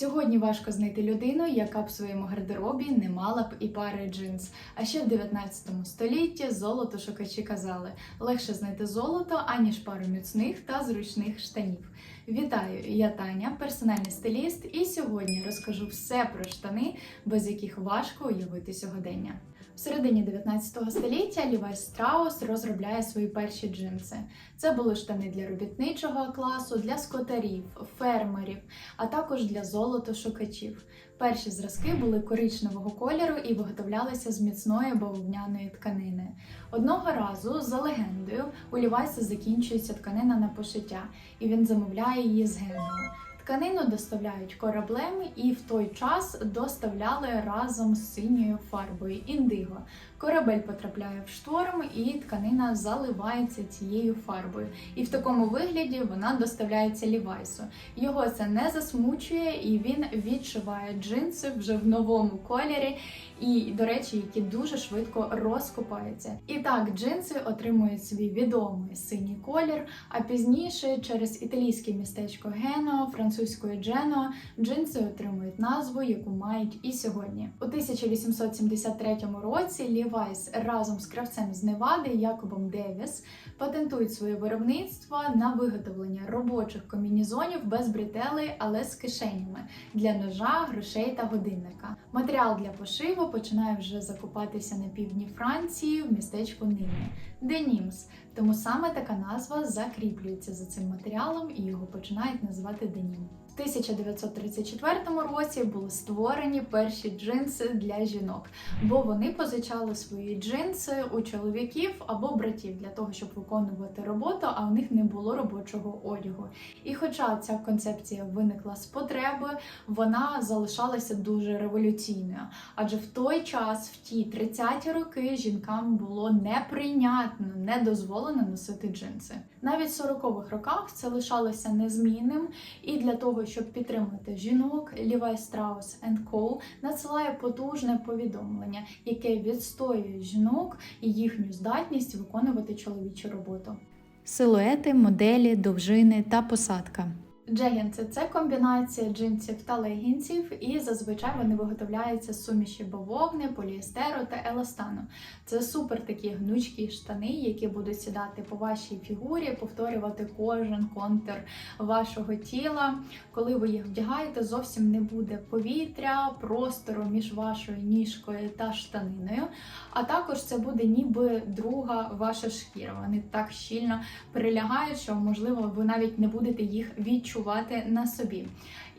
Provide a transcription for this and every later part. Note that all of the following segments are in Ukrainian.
Сьогодні важко знайти людину, яка б в своєму гардеробі не мала б і пари джинс. А ще в 19 столітті золото шукачі казали: легше знайти золото, аніж пару міцних та зручних штанів. Вітаю! Я Таня, персональний стиліст, і сьогодні розкажу все про штани, без яких важко уявити сьогодення. В середині 19 століття Лівай Страус розробляє свої перші джинси. Це були штани для робітничого класу, для скотарів, фермерів, а також для золотошукачів. Перші зразки були коричневого кольору і виготовлялися з міцної бавовняної тканини. Одного разу, за легендою, у Лівайса закінчується тканина на пошиття, і він замовляє її з Генуї. Тканину доставляють кораблем і в той час доставляли разом з синьою фарбою індиго. Корабель потрапляє в шторм, і тканина заливається цією фарбою. І в такому вигляді вона доставляється Лівайсу. Його це не засмучує, і він відшиває джинси вже в новому кольорі. І, до речі, які дуже швидко розкупаються. І так, джинси отримують свій відомий синій колір. А пізніше, через італійське містечко Гено, французькою Джено, джинси отримують назву, яку мають і сьогодні. У 1873 році Лівайс разом з кравцем з Невади Якобом Девіс патентують своє виробництво на виготовлення робочих комбінізонів без бретелей, але з кишенями для ножа, грошей та годинника. Матеріал для пошиву починає вже закупатися на півдні Франції в містечку Нині Денімс. Тому саме така назва закріплюється за цим матеріалом і його починають називати денім. В 1934 році були створені перші джинси для жінок, бо вони позичали свої джинси у чоловіків або братів для того, щоб виконувати роботу, а у них не було робочого одягу. І хоча ця концепція виникла з потреби, вона залишалася дуже революційною. Адже в той час, в ті 30-ті роки, жінкам було неприйнятно, не дозволено носити джинси. Навіть в 40-х роках це лишалося незмінним, і для того, щоб підтримати жінок, Лівай Страус Co. надсилає потужне повідомлення, яке відстоює жінок і їхню здатність виконувати чоловічу роботу. Силуети, моделі, довжини та посадка. Джегінси це комбінація джинсів та легінсів, і зазвичай вони виготовляються з суміші бавовни, поліестеру та еластану. Це супер такі гнучкі штани, які будуть сідати по вашій фігурі, повторювати кожен контур вашого тіла. Коли ви їх вдягаєте, зовсім не буде повітря, простору між вашою ніжкою та штаниною. А також це буде ніби друга ваша шкіра. Вони так щільно прилягають, що можливо ви навіть не будете їх відчувати на собі.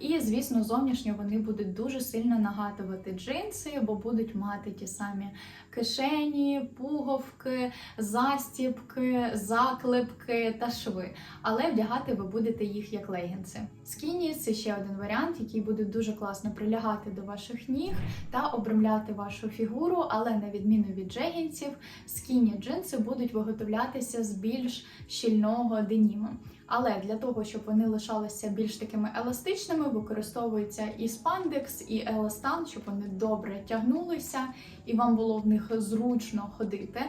І, звісно, зовнішньо вони будуть дуже сильно нагадувати джинси, бо будуть мати ті самі кишені, пуговки, застібки, заклепки та шви. Але вдягати ви будете їх як легінси. Скіні це ще один варіант, який буде дуже класно прилягати до ваших ніг та обрамляти вашу фігуру, але на відміну від джегінсів, скіні джинси будуть виготовлятися з більш щільного деніму. Але для того, щоб вони лишалися більш такими еластичними, використовується і спандекс, і еластан, щоб вони добре тягнулися, і вам було в них зручно ходити.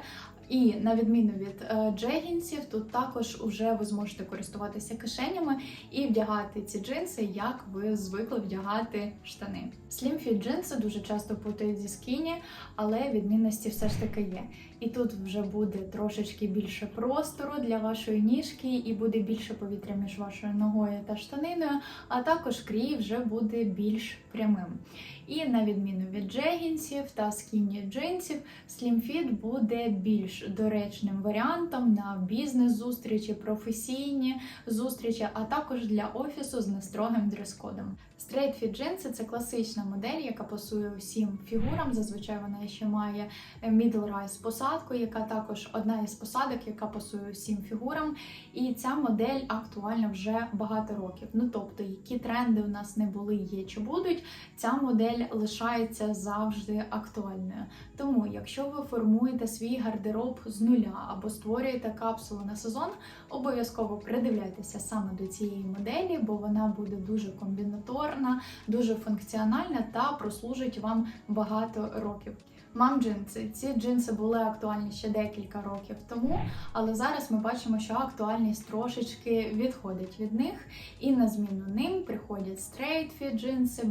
І на відміну від е, джегінсів, тут також вже ви зможете користуватися кишенями і вдягати ці джинси, як ви звикли вдягати штани. Slim джинси дуже часто путають зі скіні, але відмінності все ж таки є. І тут вже буде трошечки більше простору для вашої ніжки, і буде більше повітря між вашою ногою та штаниною, а також крій вже буде більш прямим. І на відміну від джегінсів та скіні джинсів, Fit буде більш доречним варіантом на бізнес-зустрічі, професійні зустрічі, а також для офісу з нестрогим дрес-кодом. Fit джинси це класична модель, яка пасує усім фігурам. Зазвичай вона ще має middle rise посадку, яка також одна із посадок, яка пасує усім фігурам. І ця модель актуальна вже багато років. Ну тобто, які тренди у нас не були, є чи будуть, ця модель лишається завжди актуальною. Тому, якщо ви формуєте свій гардероб з нуля або створюєте капсулу на сезон, обов'язково придивляйтеся саме до цієї моделі, бо вона буде дуже комбінаторна, дуже функціональна та прослужить вам багато років. Мам джинси. Ці джинси були актуальні ще декілька років тому, але зараз ми бачимо, що актуальність трошечки відходить від них, і на зміну ним приходять fit джинси,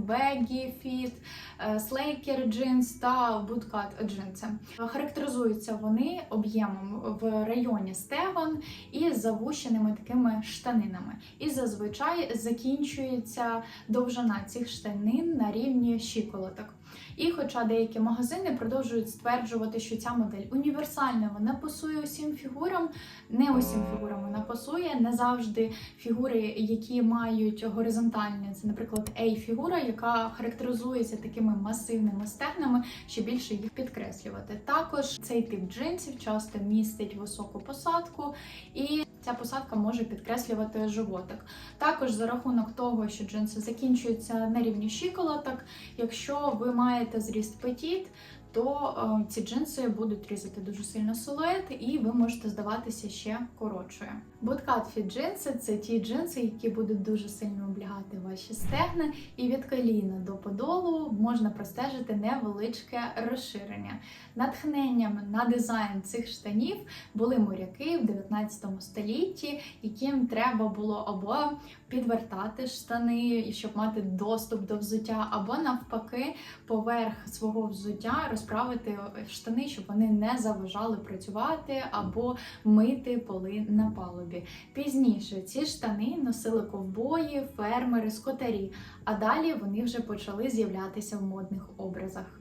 fit, е, slaker джинс та bootcut джинси. Характеризуються вони об'ємом в районі стегон і завущеними такими штанинами. І зазвичай закінчується довжина цих штанин на рівні щиколоток. І хоча деякі магазини продовжують стверджувати, що ця модель універсальна, вона пасує усім фігурам, не усім фігурам вона пасує. Не завжди фігури, які мають горизонтальні, це, наприклад, A-фігура, яка характеризується такими масивними стегнами, що більше їх підкреслювати. Також цей тип джинсів часто містить високу посадку, і ця посадка може підкреслювати животик. Також за рахунок того, що джинси закінчуються на рівні щиколоток, якщо ви маєте зріст петіт, то е, ці джинси будуть різати дуже сильно силует, і ви можете здаватися ще коротшою. Bootcut fit джинси це ті джинси, які будуть дуже сильно облягати ваші стегна, і від коліна до подолу можна простежити невеличке розширення. Натхненням на дизайн цих штанів були моряки в 19 столітті, яким треба було або підвертати штани, щоб мати доступ до взуття, або навпаки, поверх свого взуття розправити штани, щоб вони не заважали працювати або мити поли на палубі. Пізніше ці штани носили ковбої, фермери, скотарі, а далі вони вже почали з'являтися в модних образах.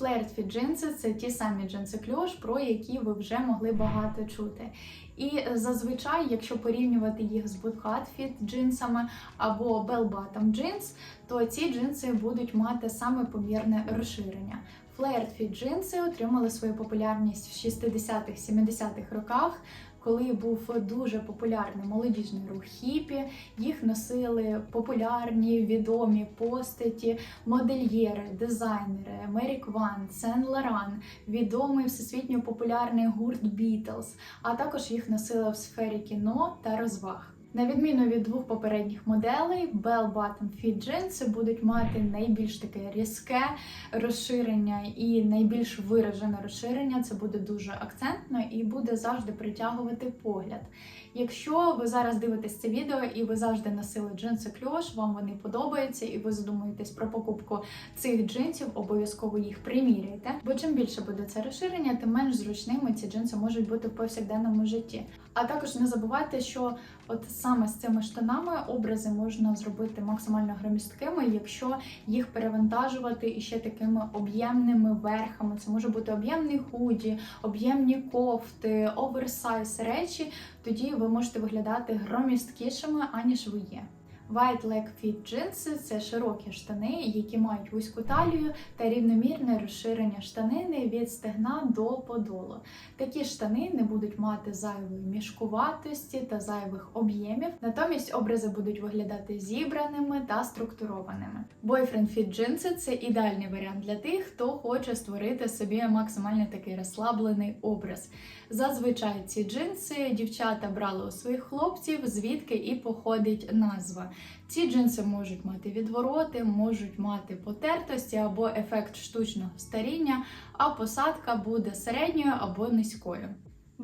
Fit джинси це ті самі джинси кльош, про які ви вже могли багато чути. І зазвичай, якщо порівнювати їх з bootcut fit джинсами або bottom джинс, то ці джинси будуть мати саме помірне розширення. Fit джинси отримали свою популярність в 60-70-х роках. Коли був дуже популярний молодіжний рух хіпі, їх носили популярні відомі постаті, модельєри, дизайнери, Мері Кван, Сен Лоран, відомий всесвітньо популярний гурт Бітлз, а також їх носили в сфері кіно та розваг. На відміну від двох попередніх моделей, Bell Bottom Fit джинси будуть мати найбільш таке різке розширення і найбільш виражене розширення. Це буде дуже акцентно і буде завжди притягувати погляд. Якщо ви зараз дивитесь це відео і ви завжди носили джинси кльош, вам вони подобаються, і ви задумуєтесь про покупку цих джинсів, обов'язково їх приміряйте. Бо чим більше буде це розширення, тим менш зручними ці джинси можуть бути в повсякденному житті. А також не забувайте, що от саме з цими штанами образи можна зробити максимально громісткими, якщо їх перевантажувати і ще такими об'ємними верхами. Це може бути об'ємний худі, об'ємні кофти, оверсайз речі. Тоді ви можете виглядати громісткішими, аніж ви є. White Leg Fit джинси це широкі штани, які мають вузьку талію та рівномірне розширення штанини від стегна до подолу. Такі штани не будуть мати зайвої мішкуватості та зайвих об'ємів, натомість образи будуть виглядати зібраними та структурованими. Boyfriend Fit джинси це ідеальний варіант для тих, хто хоче створити собі максимально такий розслаблений образ. Зазвичай ці джинси дівчата брали у своїх хлопців, звідки і походить назва. Ці джинси можуть мати відвороти, можуть мати потертості або ефект штучного старіння, а посадка буде середньою або низькою.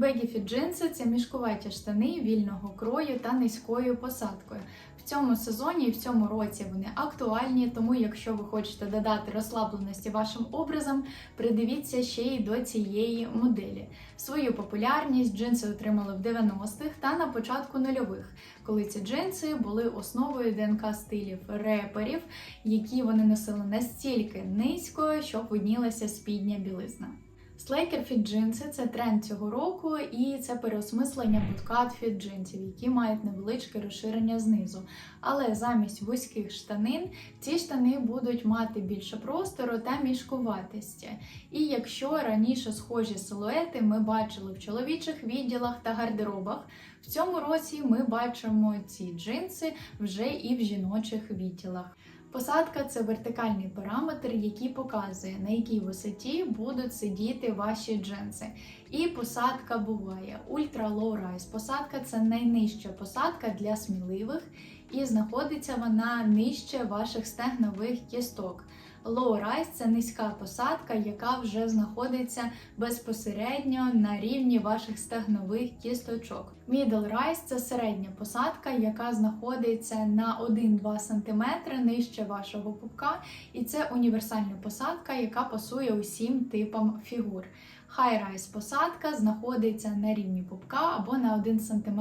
Fit джинси це мішкуваті штани вільного крою та низькою посадкою. В цьому сезоні і в цьому році вони актуальні, тому якщо ви хочете додати розслабленості вашим образам, придивіться ще й до цієї моделі. Свою популярність джинси отримали в 90-х та на початку нульових, коли ці джинси були основою ДНК стилів реперів, які вони носили настільки низько, що виднілася спідня білизна. Fit джинси це тренд цього року, і це переосмислення fit джинсів, які мають невеличке розширення знизу. Але замість вузьких штанин ці штани будуть мати більше простору та мішкуватості. І якщо раніше схожі силуети ми бачили в чоловічих відділах та гардеробах, в цьому році ми бачимо ці джинси вже і в жіночих відділах. Посадка це вертикальний параметр, який показує, на якій висоті будуть сидіти ваші джинси. І посадка буває ультра low rise. Посадка це найнижча посадка для сміливих і знаходиться вона нижче ваших стегнових кісток. Low rise – це низька посадка, яка вже знаходиться безпосередньо на рівні ваших стегнових кісточок. Middle rise – це середня посадка, яка знаходиться на 1-2 см нижче вашого пупка, і це універсальна посадка, яка пасує усім типам фігур. High-rise посадка знаходиться на рівні пупка або на 1 см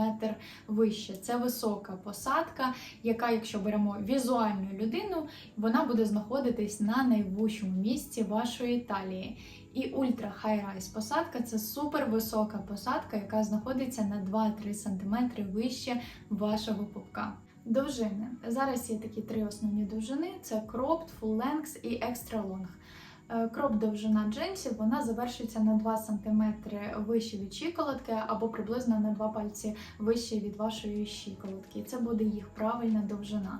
вище. Це висока посадка, яка, якщо беремо візуальну людину, вона буде знаходитись на найвищому місці вашої талії. І ультра high-rise посадка це супер висока посадка, яка знаходиться на 2-3 см вище вашого пупка. Довжини. Зараз є такі три основні довжини: це full length і extra long. Е, Кроп довжина джинсів вона завершується на 2 см вище від щиколотки або приблизно на 2 пальці вище від вашої щиколотки. Це буде їх правильна довжина.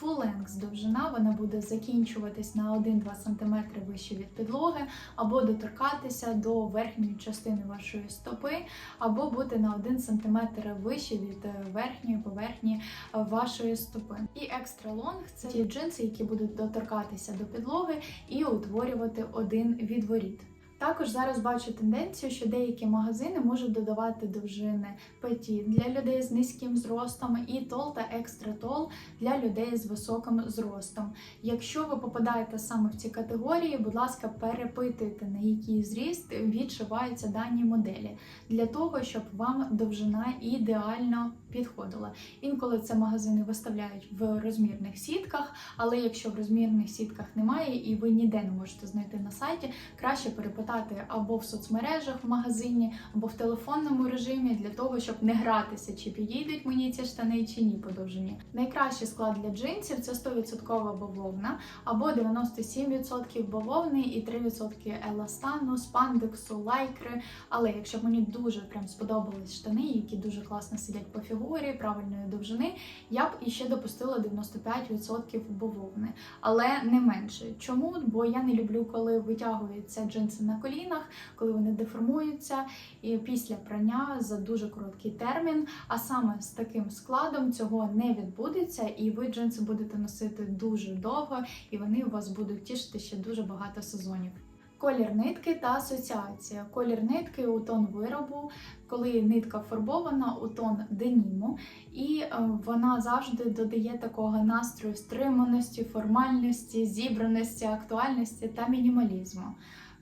Full length довжина вона буде закінчуватись на 1-2 см вище від підлоги, або доторкатися до верхньої частини вашої стопи, або бути на 1 см вище від е, верхньої поверхні е, вашої стопи. І extra long – це ті джинси, які будуть доторкатися до підлоги і утворювати один відворіт. Також зараз бачу тенденцію, що деякі магазини можуть додавати довжини петі для людей з низьким зростом і тол та екстра тол для людей з високим зростом. Якщо ви попадаєте саме в ці категорії, будь ласка, перепитуйте на який зріст відшиваються дані моделі для того, щоб вам довжина ідеально підходила. Інколи це магазини виставляють в розмірних сітках, але якщо в розмірних сітках немає і ви ніде не можете знайти на сайті, краще перепитати або в соцмережах в магазині, або в телефонному режимі для того, щоб не гратися, чи підійдуть мені ці штани, чи ні по довжині. Найкращий склад для джинсів це 100% бавовна, або 97% бавовни і 3% еластану, спандексу, лайкри. Але якщо мені дуже прям сподобались штани, які дуже класно сидять по фігурі, правильної довжини, я б іще допустила 95% бавовни, але не менше. Чому? Бо я не люблю, коли витягуються джинси на колінах, коли вони деформуються і після прання за дуже короткий термін. А саме з таким складом цього не відбудеться, і ви джинси будете носити дуже довго, і вони у вас будуть тішити ще дуже багато сезонів. Колір нитки та асоціація. Колір нитки у тон виробу, коли нитка фарбована у тон деніму, і е, вона завжди додає такого настрою стриманості, формальності, зібраності, актуальності та мінімалізму.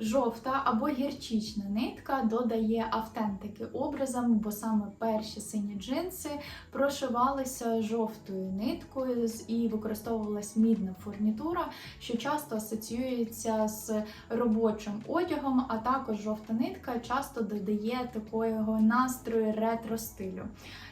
Жовта або гірчична нитка додає автентики образам, бо саме перші сині джинси прошивалися жовтою ниткою і використовувалась мідна фурнітура, що часто асоціюється з робочим одягом, а також жовта нитка часто додає такого настрою ретро стилю.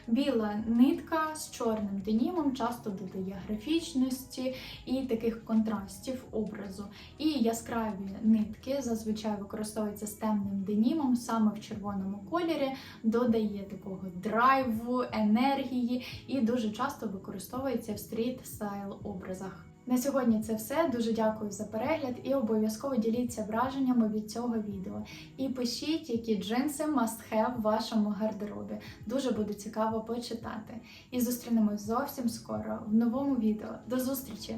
Біла нитка з чорним денімом часто додає графічності і таких контрастів образу. І яскраві нитки зазвичай використовуються з темним денімом, саме в червоному кольорі, додає такого драйву, енергії і дуже часто використовується в стріт стайл образах. На сьогодні це все. Дуже дякую за перегляд і обов'язково діліться враженнями від цього відео. І пишіть, які джинси must have в вашому гардеробі. Дуже буде цікаво почитати. І зустрінемось зовсім скоро в новому відео. До зустрічі!